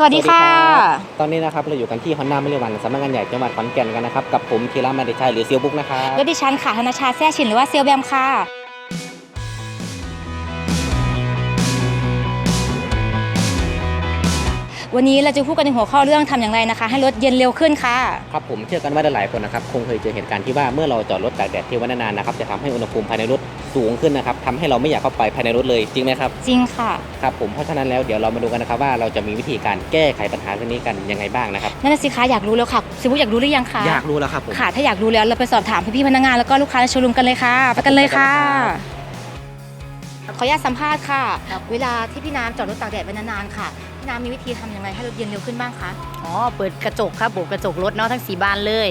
สวัสดีค่ะ ตอนนี้นะครับเราอยู่กันที่ฮอนด้าไม่เรวันสำนักงานใหญ่จังหวัดขอนแก่นกันนะครับ กับผมธีระมาเดชชัยหรือเซียวบุ๊กนะครับและดิฉันค่ะธนชาแซ่ชินหรือว่าเซียวแบมค่ะ วันนี้เราจะพูดกันในหัวข้อเรื่องทำอย่างไรนะคะ ให้รถเย็นเร็วขึ้นค่ะ ครับผมเชื่อกันว่าหลายๆคนนะครับคงเคยเจอเหตุการณ์ที่ว่าเมื่อเราจอดรถตากแดดที่วันนานๆนะครับจะทำให้อุณหภูมิภายในรถสูงขึ้นนะครับทำให้เราไม่อยากเข้าไปภายในรถเลยจริงไหมครับจริงค่ะครับผมเพราะฉะนั้นแล้วเดี๋ยวเรามาดูกันนะครับว่าเราจะมีวิธีการแก้ไขปัญหาเรื่องนี้กันยังไงบ้างนะครับนั่นนะสิคะอยากรู้แล้วค่ะซิวุอยากรู้หรือยังคะอยากรู้แล้วครับผมค่ะถ้าอยากรู้แล้วเราไปสอบถามพี่ๆพนักงานแล้วก็ลูกค้าในโชว์รูมกันเลยค่ะไปกันเลยค่ะขออนุญาตสัมภาษณ์ค่ะ เวลาที่พี่น้ำจอดรถตากแดดไปนานๆค่ะพี่ น้ำมีวิธีทำยังไงให้รถเย็นเร็วขึ้นบ้างคะ อ๋อ เปิดกระจกครับผมกระจกรถเนาะทั้งสีบานเลย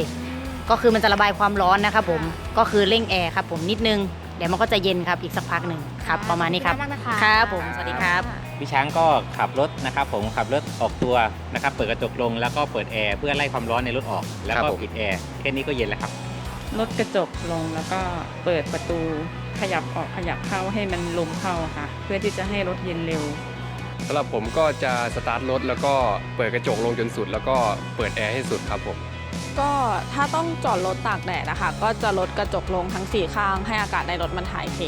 ก็คือมันจะระบายความร้อนนะครับผมก็คือเร่งแอร์ครับผมนิดนึงเดี๋ยวมันก็จะเย็นครับอีกสักพักหนึ่งครับประมาณนี้ครับขอณมากนะคะ ครับผมสวัสดีครับ พี่ช้างก็ขับรถนะครับผมขับรถออกตัวนะครับเปิดกระจกลงแล้วก็เปิดแอร์เพื่อไล่ความร้อนในรถออก แล้วก็ปิดแอร์แค่นี้ก็เย็นแล้วครับ ลดกระจกลงแล้วก็เปิดประตูขยับออกขยับเข้าให้มันลมเข้าค่ะ เพื่อที่จะให้รถเย็นเร็ว สำหรับผมก็จะสตาร์ทรถแล้วก็เปิดกระจกลงจนสุด แล้วก็เปิดแอร์ให้สุดครับผม ก็ถ้าต้องจอดรถตากแดดนะคะ ก็จะลดกระจกลงทั้งสี่ข้างให้อากาศในรถมันถ่ายเท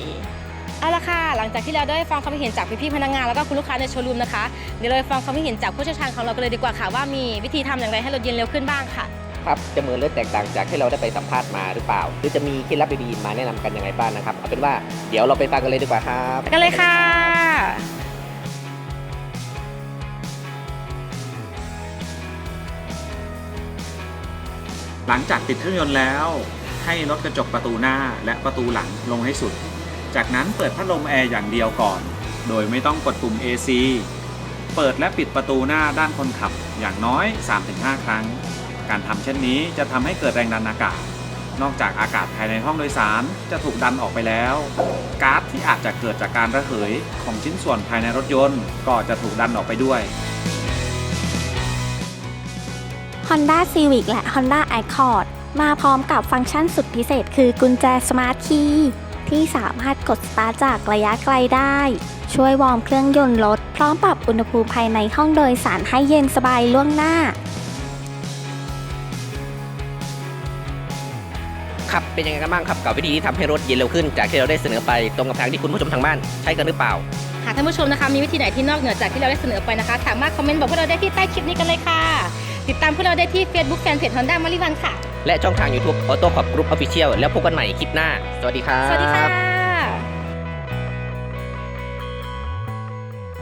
เอาละค่ะ หลังจากที่เราได้ฟังความคิดเห็นจากพี่ๆพนักงานแล้วก็คุณลูกค้าในโชว์รูมนะคะ เดี๋ยวเราไปฟังความคิดเห็นจากผู้เชี่ยวชาญของเรากันเลยดีกว่าค่ะว่ามีวิธีทำอย่างไรให้รถเย็นเร็วขึ้นบ้างค่ะ ครับจะเหมือนหรือแตกต่างจากที่เราได้ไปสัมภาษณ์มาหรือเปล่า หรือจะมีเคล็ดลับดีๆมาแนะนำกันยังไงบ้างนะครับเอาเป็นว่าเดี๋ยวเราไปฟังกันเลยดีกว่าครับไปกันเลยค่ะ หลังจากติดเครื่องยนต์แล้ว ให้ลดกระจกประตูหน้าและประตูหลังลงให้สุด จากนั้นเปิดพัดลมแอร์อย่างเดียวก่อน โดยไม่ต้องกดปุ่ม AC เปิดและปิดประตูหน้าด้านคนขับอย่างน้อย 3-5 ครั้ง การทำเช่นนี้จะทำให้เกิดแรงดันอากาศ นอกจากอากาศภายในห้องโดยสารจะถูกดันออกไปแล้ว ก๊าซที่อาจจะเกิดจากการระเหยของชิ้นส่วนภายในรถยนต์ก็จะถูกดันออกไปด้วย Honda Civic และ Honda Accord มาพร้อมกับฟังก์ชันสุดพิเศษคือกุญแจ Smart Key ที่สามารถกดสตาร์ทจากระยะไกลได้ ช่วยวอร์มเครื่องยนต์รถ พร้อมปรับอุณหภูมิภายในห้องโดยสารให้เย็นสบายล่วงหน้า ครับเป็นยังไงกันบ้างครับกับวิธีที่ทำให้รถเย็นเร็วขึ้น จากที่เราได้เสนอไปตรงกับทางที่คุณผู้ชมทางบ้านใช้กันหรือเปล่า หากท่านผู้ชมนะคะมีวิธีไหนที่นอกเหนือจากที่เราได้เสนอไปนะคะ สามารถคอมเมนต์บอกพวกเราได้ที่ใต้คลิปนี้กันเลยค่ะ ติดตามพวกเราได้ที่ Facebook Fanpage Honda มาริวันค่ะ และช่องทาง YouTube Auto Pop Group Official แล้วพบกันใหม่คลิปหน้า สวัสดีครับ สวัสดีค่ะ